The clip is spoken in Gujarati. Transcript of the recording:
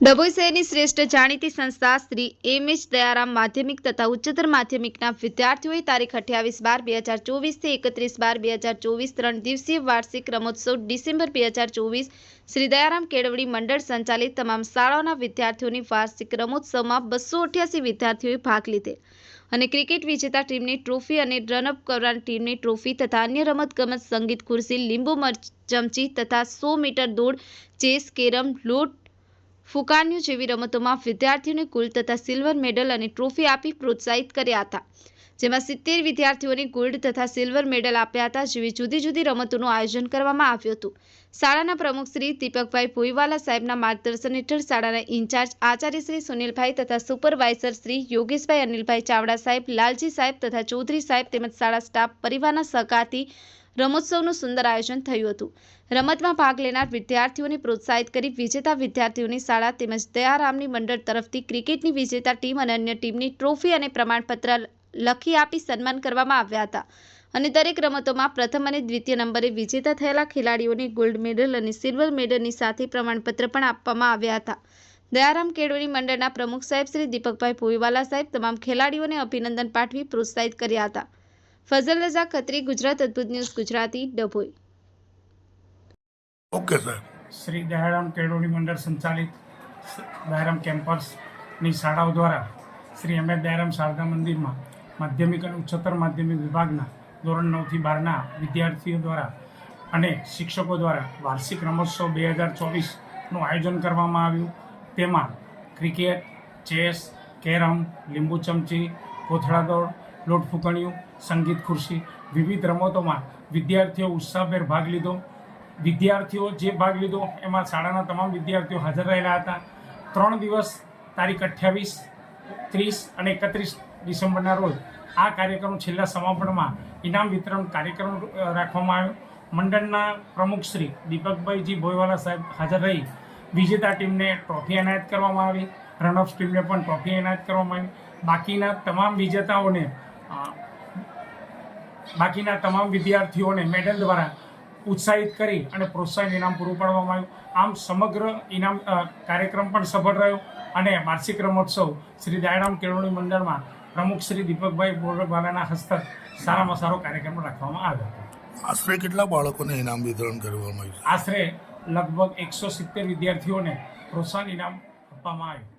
ડભોઈ શ્રેષ્ઠ જાણીતી સંસ્થા શ્રી એમ એચ દયારામ માધ્યમિક તથા ઉચ્ચતર માધ્યમિકના વિદ્યાર્થીઓએ તારીખ અઠ્યાવીસ બાર બે હજાર ચોવીસથી એકત્રીસ બાર બે હજાર ચોવીસ ત્રણ દિવસીય વાર્ષિક રમોત્સવ ડિસેમ્બર બે હજાર ચોવીસ શ્રી દયારામ કેળવણી મંડળ સંચાલિત તમામ શાળાઓના વિદ્યાર્થીઓની વાર્ષિક રમોત્સવમાં બસો અઠ્યાસી વિદ્યાર્થીઓએ ભાગ લીધે. અને ક્રિકેટ વિજેતા ટીમની ટ્રોફી અને રનઅપ કરવાની ટીમની ટ્રોફી તથા અન્ય રમતગમત સંગીત ખુરશી લીંબુ ચમચી તથા સો મીટર દોડ, ચેસ, કેરમ, લૂટ ફુકાન્યુ જેવી રમતોમાં વિદ્યાર્થીઓને કુલ તથા સિલ્વર મેડલ અને ટ્રોફી આપી પ્રોત્સાહિત કર્યા હતા. જેમાં સિત્તેર વિદ્યાર્થીઓને ગોલ્ડ તથા સિલ્વર મેડલ આપ્યા હતા જેવી જુદી જુદી રમતોનું આયોજન કરવામાં આવ્યું હતું. શાળાના પ્રમુખ શ્રી દીપકભાઈ ભોઈવાલા સાહેબના માર્ગદર્શન હેઠળ શાળાના ઇન્ચાર્જ આચાર્ય શ્રી સુનિલભાઈ તથા સુપરવાઇઝર શ્રી યોગેશભાઈ અનિલભાઈ ચાવડા સાહેબ, લાલજી સાહેબ તથા ચૌધરી સાહેબ તેમજ શાળા સ્ટાફ પરિવારના સહકારથી રમોત્સવનું સુંદર આયોજન થયું હતું. રમતમાં ભાગ લેનાર વિદ્યાર્થીઓને પ્રોત્સાહિત કરી વિજેતા વિદ્યાર્થીઓની શાળા તેમજ દયારામની મંડળ તરફથી ક્રિકેટની વિજેતા ટીમ અને અન્ય ટીમની ટ્રોફી અને પ્રમાણપત્ર લખી આપી સન્માન કરવામાં આવ્યા હતા. અને દરેક રમતોમાં પ્રથમ અને દ્વિતીય નંબરે વિજેતા થયેલા ખેલાડીઓને ગોલ્ડ મેડલ અને સિલ્વર મેડલની સાથે પ્રમાણપત્ર પણ આપવામાં આવ્યા હતા. દયારામ કેળવણી મંડળના પ્રમુખ સાહેબ શ્રી દીપકભાઈ ભોઈવાલા સાહેબ તમામ ખેલાડીઓને અભિનંદન પાઠવી પ્રોત્સાહિત કર્યા હતા. ફઝલ રઝા ખત્રી ગુજરાત અદ્ભુત news Gujarati Dabhoi. Okay sir Shri Dayaram કેળવણી મંડળ સંચાલિત દયારામ કેમ્પસની શાળાઓ દ્વારા શ્રી એમ દયારામ શારદા મંદિરમાં માધ્યમિક અને ઉચ્ચતર માધ્યમિક વિભાગના ધોરણ નવથી બારના વિદ્યાર્થીઓ દ્વારા અને શિક્ષકો દ્વારા વાર્ષિક રમોત્સવ બે હજાર ચોવીસનું આયોજન કરવામાં આવ્યું. તેમાં ક્રિકેટ ચેસ કેરમ લીંબુ ચમચી કોથળા દોડ લોટ ફૂંકણિયું, સંગીત ખુરશી, વિવિધ રમતોમાં વિદ્યાર્થીઓ ઉત્સાહભેર ભાગ લીધો. વિદ્યાર્થીઓ જે ભાગ લીધો, એમાં શાળાના તમામ વિદ્યાર્થીઓ હાજર રહેલા હતા. ત્રણ દિવસ, તારીખ અઠ્યાવીસ, ત્રીસ અને એકત્રીસ ડિસેમ્બરના રોજ આ કાર્યક્રમ છેલ્લા સમાપનમાં ઇનામ વિતરણ કાર્યક્રમ રાખવામાં આવ્યો. મંડળના પ્રમુખ શ્રી દીપકભાઈજી ભોયવાલા સાહેબ હાજર રહી. વિજેતા ટીમને ટ્રોફી એનાયત કરવામાં આવી. રનઅપ્સ ટીમને પણ ટ્રોફી એનાયત કરવામાં આવી. બાકીના તમામ વિજેતાઓને બાકીના તમામ વિદ્યાર્થીઓને મેડલ દ્વારા ઉત્સાહિત કરી અને પ્રોત્સાહન ઇનામ પૂરું પાડવામાં આવ્યું. આમ સમગ્ર ઇનામ કાર્યક્રમ પણ સફળ રહ્યો અને વાર્ષિક રમોત્સવ શ્રી દયારામ કેળવણી મંડળમાં પ્રમુખ શ્રી દીપકભાઈ બોરવાલાના હસ્તક સારામાં સારો કાર્યક્રમ રાખવામાં આવ્યો હતો. આશરે કેટલા બાળકોને ઇનામ વિતરણ કરવામાં આવ્યું? આશરે લગભગ એકસો સિત્તેર વિદ્યાર્થીઓને પ્રોત્સાહન ઇનામ આપવામાં આવ્યું.